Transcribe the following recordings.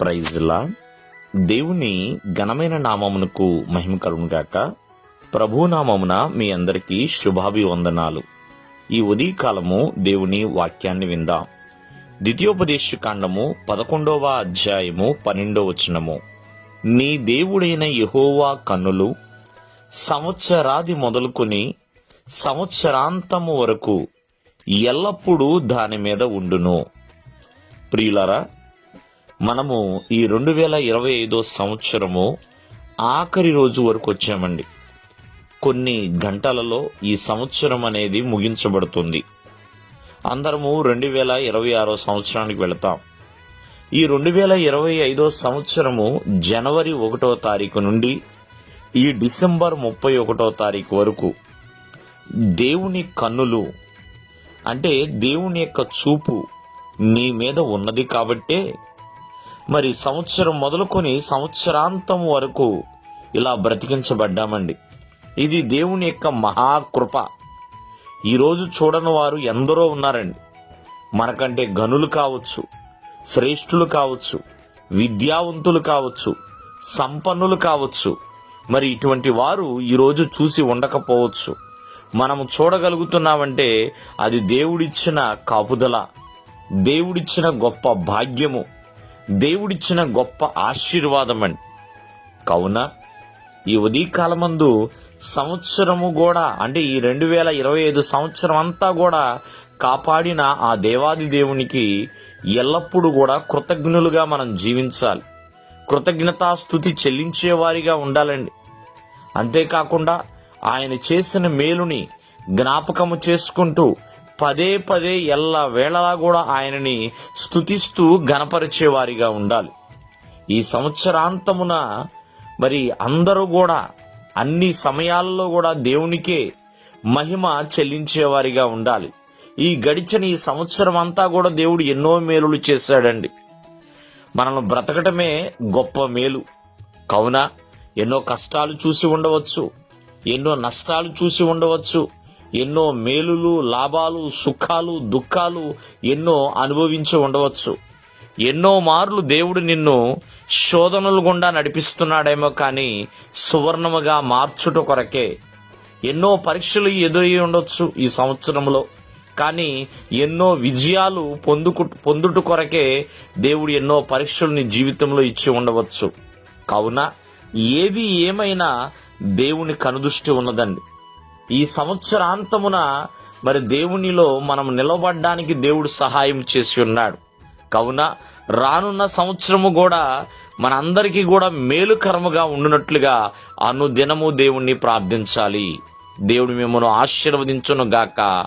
ప్రైజ్లా దేవుని ఘనమైన నామమునకు మహిమ కలుగును ప్రభునామమున మీ అందరికీ శుభాభివందనాలు. ఈ ఉదయకాలము దేవుని వాక్యాన్ని విందాం. ద్వితీయోపదేశ కాండము పదకొండవ అధ్యాయము పన్నెండవ వచనము. నీ దేవుడైన యహోవా కన్నులు సంవత్సరాది మొదలుకొని సంవత్సరాంతము వరకు ఎల్లప్పుడూ దాని మీద ఉండును. ప్రియులరా మనము ఈ రెండు వేల ఇరవై ఐదో సంవత్సరము ఆఖరి రోజు వరకు వచ్చామండి. కొన్ని గంటలలో ఈ సంవత్సరం అనేది ముగించబడుతుంది. అందరము రెండు వేల ఇరవై ఆరో సంవత్సరానికి వెళతాం. ఈ రెండు వేల ఇరవై ఐదో సంవత్సరము జనవరి ఒకటో తారీఖు నుండి ఈ డిసెంబర్ ముప్పై ఒకటో తారీఖు వరకు దేవుని కన్నులు అంటే దేవుని యొక్క చూపు నీ మీద ఉన్నది కాబట్టే మరి సంవత్సరం మొదలుకొని సంవత్సరాంతం వరకు ఇలా బ్రతికించబడ్డామండి. ఇది దేవుని యొక్క మహాకృప. ఈరోజు చూడని వారు ఎందరో ఉన్నారండి. మనకంటే గనులు కావచ్చు శ్రేష్ఠులు కావచ్చు విద్యావంతులు కావచ్చు సంపన్నులు కావచ్చు. మరి ఇటువంటి వారు ఈరోజు చూసి ఉండకపోవచ్చు. మనము చూడగలుగుతున్నామంటే అది దేవుడిచ్చిన కాపుదల దేవుడిచ్చిన గొప్ప భాగ్యము. దేవుడిచ్చిన గొప్ప ఆశీర్వాదం అండి. కావున ఈ ఉదయకాలమందు సంవత్సరము కూడా అంటే ఈ రెండు వేల ఇరవై ఐదు సంవత్సరం అంతా కూడా కాపాడిన ఆ దేవాది దేవునికి ఎల్లప్పుడూ కూడా కృతజ్ఞులుగా మనం జీవించాలి. కృతజ్ఞతాస్థుతి చెల్లించేవారిగా ఉండాలండి. అంతేకాకుండా ఆయన చేసిన మేలుని జ్ఞాపకము చేసుకుంటూ పదే పదే ఎల్ల వేళలా కూడా ఆయనని స్తుతిస్తూ గణపరిచేవారిగా ఉండాలి. ఈ సంవత్సరాంతమున మరి అందరూ కూడా అన్ని సమయాల్లో కూడా దేవునికే మహిమ చెల్లించేవారిగా ఉండాలి. ఈ గడిచిన ఈ సంవత్సరం అంతా కూడా దేవుడు ఎన్నో మేలులు చేశాడండి. మనల్ని బ్రతకటమే గొప్ప మేలు. కావున ఎన్నో కష్టాలు చూసి ఉండవచ్చు ఎన్నో నష్టాలు చూసి ఉండవచ్చు ఎన్నో మేలులు లాభాలు సుఖాలు దుఃఖాలు ఎన్నో అనుభవించి ఉండవచ్చు. ఎన్నో మార్లు దేవుడు నిన్ను శోధనలు గుండా నడిపిస్తున్నాడేమో కానీ సువర్ణముగా మార్చుట కొరకే ఎన్నో పరీక్షలు ఎదురై ఉండొచ్చు ఈ సంవత్సరంలో. కానీ ఎన్నో విజయాలు పొందుకు పొందుట కొరకే దేవుడు ఎన్నో పరీక్షలు నీ జీవితంలో ఇచ్చి ఉండవచ్చు. కావున ఏది ఏమైనా దేవుని కనుదృష్టి ఉన్నదండి. ఈ సంవత్సరాంతమున మరి దేవునిలో మనం నిలబడడానికి దేవుడు సహాయం చేసి ఉన్నాడు. కావున రానున్న సంవత్సరము కూడా మనందరికీ కూడా మేలుకరముగా ఉండునట్లుగా అనుదినము దేవుణ్ణి ప్రార్థించాలి. దేవుడు మిమ్మల్ని ఆశీర్వదించును గాక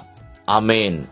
ఆమెన్.